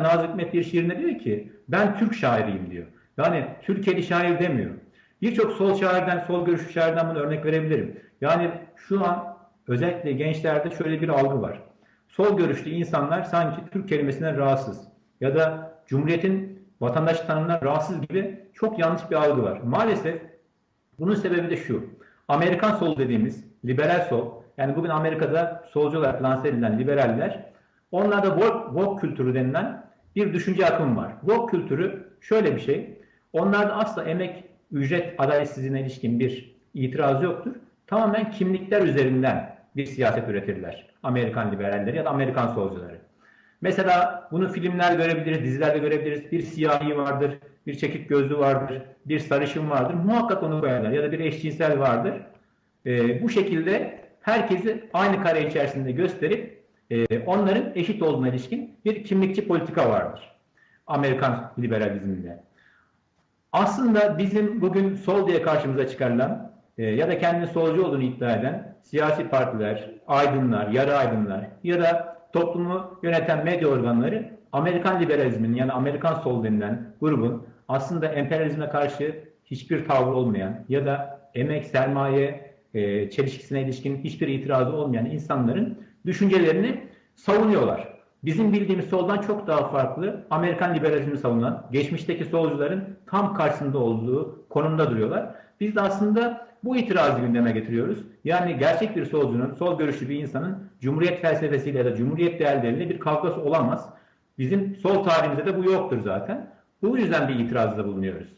mesela Nazım Hikmet bir şiirinde diyor ki ben Türk şairiyim diyor. Yani Türkiye'li şair demiyor. Birçok sol şairden, sol görüşlü şairden bunu örnek verebilirim. Yani şu an özellikle gençlerde şöyle bir algı var. Sol görüşlü insanlar sanki Türk kelimesinden rahatsız ya da Cumhuriyet'in vatandaş tanımından rahatsız gibi çok yanlış bir algı var. Maalesef bunun sebebi de şu. Amerikan sol dediğimiz liberal sol, yani bugün Amerika'da solcu olarak lanse edilen liberaller, onlarda woke, woke kültürü denilen bir düşünce akımı var. Woke kültürü şöyle bir şey. Onlarda asla emek, ücret adaletsizliğine ilişkin bir itiraz yoktur. Tamamen kimlikler üzerinden bir siyaset üretirler. Amerikan liberalleri ya da Amerikan solcuları. Mesela bunu filmler görebiliriz, dizilerde görebiliriz. Bir siyahi vardır, bir çekik gözlü vardır, bir sarışın vardır. Muhakkak onu koyarlar. Ya da bir eşcinsel vardır. Ee, bu şekilde herkesi aynı kare içerisinde gösterip e, onların eşit olduğuna ilişkin bir kimlikçi politika vardır. Amerikan liberalizminde. Aslında bizim bugün sol diye karşımıza çıkarılan e, ya da kendini solcu olduğunu iddia eden siyasi partiler, aydınlar, yarı aydınlar ya da toplumu yöneten medya organları Amerikan liberalizmin yani Amerikan sol denilen grubun aslında emperyalizme karşı hiçbir tavrı olmayan ya da emek, sermaye, e, çelişkisine ilişkin hiçbir itirazı olmayan insanların düşüncelerini savunuyorlar. Bizim bildiğimiz soldan çok daha farklı Amerikan liberalizmi savunan, geçmişteki solcuların tam karşısında olduğu konumda duruyorlar. Biz de aslında bu itirazı gündeme getiriyoruz. Yani gerçek bir solcunun, sol görüşlü bir insanın Cumhuriyet felsefesiyle ya da Cumhuriyet değerleriyle bir kavgası olamaz. Bizim sol tarihimizde de bu yoktur zaten. Bu yüzden bir itirazda bulunuyoruz.